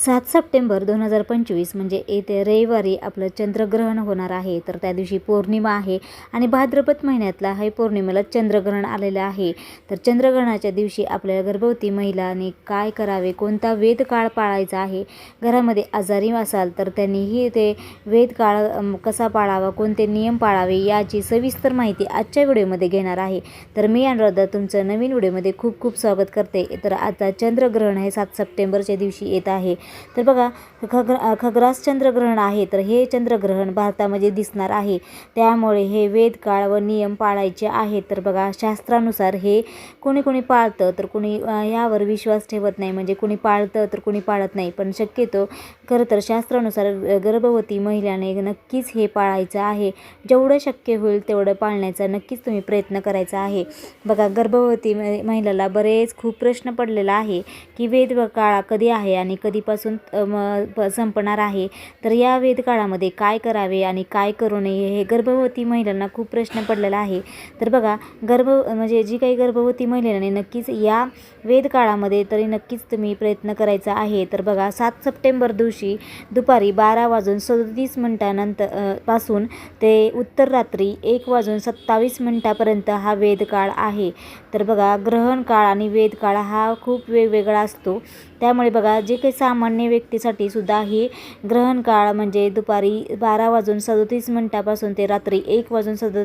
सात सप्टेंबर दोन हजार पंचवीस म्हणजे येत्या रविवारी आपलं चंद्रग्रहण होणार आहे तर त्या दिवशी पौर्णिमा आहे आणि भाद्रपद महिन्यातला हे पौर्णिमेला चंद्रग्रहण आलेलं आहे. तर चंद्रग्रहणाच्या दिवशी आपल्या गर्भवती महिलांनी काय करावे कोणता वेदकाळ पाळायचा आहे घरामध्ये आजारी असाल तर त्यांनीही ते वेद काळ कसा पाळावा कोणते नियम पाळावे याची सविस्तर माहिती आजच्या व्हिडिओमध्ये घेणार आहे. तर मी अनुराधा तुमचं नवीन व्हिडिओमध्ये खूप खूप स्वागत करते. तर आता चंद्रग्रहण हे सात सप्टेंबरच्या दिवशी येत आहे. तर बघा खग्र खग्रास चंद्रग्रहण आहे तर हे चंद्रग्रहण भारतामध्ये दिसणार आहे. त्यामुळे हे वेद काळ व नियम पाळायचे आहेत. तर बघा शास्त्रानुसार हे कोणी कोणी पाळतं तर कोणी यावर विश्वास ठेवत नाही. म्हणजे कोणी पाळतं तर कोणी पाळत नाही. पण शक्यतो खरं तर शास्त्रानुसार गर्भवती महिलाने नक्कीच हे पाळायचं आहे. जेवढं शक्य होईल तेवढं पाळण्याचा नक्कीच तुम्ही प्रयत्न करायचा आहे. बघा गर्भवती महिलाला बरेच खूप प्रश्न पडलेला आहे की वेद काळा कधी आहे आणि कधीपासून आजपासून म- प- संपणार आहे. तर या वेदकाळामध्ये काय करावे आणि काय करू नये हे गर्भवती महिलांना खूप प्रश्न पडलेला आहे. तर बघा गर्भ म्हणजे जी काही गर्भवती महिलांनी नक्कीच या वेदकाळामध्ये तरी नक्कीच तुम्ही प्रयत्न करायचा आहे. तर बघा सात सप्टेंबर दिवशी दुपारी बारा वाजून सदतीस मिनटानंतरपासून ते उत्तर रात्री एक वाजून सत्तावीस मिनटापर्यंत हा वेदकाळ आहे. तर बघा ग्रहण काळ आणि वेदकाळ हा खूप वेगवेगळा असतो. त्यामुळे बघा जे काही सामान्य व्यक्तीसाठी सुद्धा हे ग्रहण काळ म्हणजे दुपारी बारा वाजून सदतीस मिनटापासून ते रात्री एक वाजून सद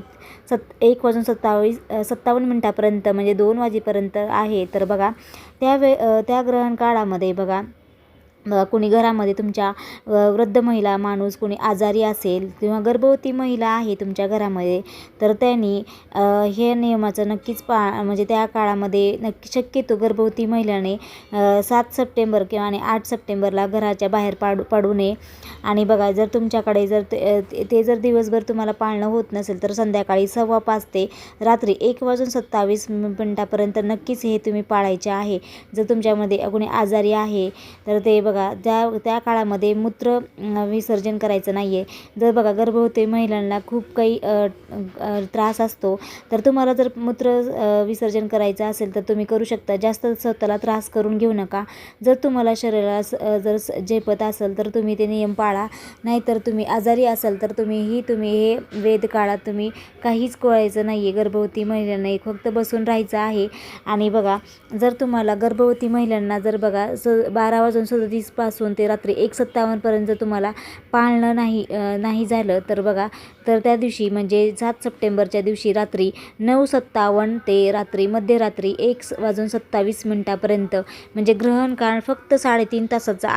सत् एक वाजून सत्तावीस सत्तावन्न मिनटापर्यंत म्हणजे दोन वाजेपर्यंत आहे. तर बघा त्या वे त्या ग्रहण काळामध्ये बघा कुणी घरामध्ये तुमच्या वृद्ध महिला माणूस कोणी आजारी असेल किंवा गर्भवती महिला आहे तुमच्या घरामध्ये तर त्यांनी हे नियमाचं नक्कीच पा म्हणजे त्या काळामध्ये नक्की शक्यतो गर्भवती महिलाने सात सप्टेंबर किंवा आणि आठ सप्टेंबरला घराच्या बाहेर पाडू पाडू नये. आणि बघा जर तुमच्याकडे जर ते ते जर दिवसभर तुम्हाला पाळणं होत नसेल तर संध्याकाळी सव्वा पाच ते रात्री एक वाजून सत्तावीस मिनटापर्यंत नक्कीच हे तुम्ही पाळायचे आहे. जर तुमच्यामध्ये कोणी आजारी आहे तर ते बघा बघा त्या त्या काळामध्ये मूत्र विसर्जन करायचं नाही आहे जर बघा गर्भवती महिलांना खूप काही त्रास असतो तर तुम्हाला जर मूत्र विसर्जन करायचं असेल तर तुम्ही करू शकता. जास्त स्वतःला त्रास करून घेऊ नका. जर तुम्हाला शरीराला स- जर स- झेपत असेल तर तुम्ही ते नियम पाळा. नाहीतर तुम्ही आजारी असाल तर तुम्हीही तुम्ही हे वेद काळात तुम्ही काहीच कळायचं नाही आहे गर्भवती महिलांना फक्त बसून राहायचं आहे. आणि बघा जर तुम्हाला गर्भवती महिलांना जर बघा स बारा वाजून सदतीसपासून ते रात्री एक सत्तावन्नपर्यंत तुम्हाला पाळणं नाही नाही झालं तर बघा तर त्या दिवशी म्हणजे सात सप्टेंबरच्या दिवशी रात्री नऊ सत्तावन्न ते रात्री मध्यरात्री एक वाजून सत्तावीस मिनटापर्यंत म्हणजे ग्रहण काळ फक्त साडेतीन तासाचा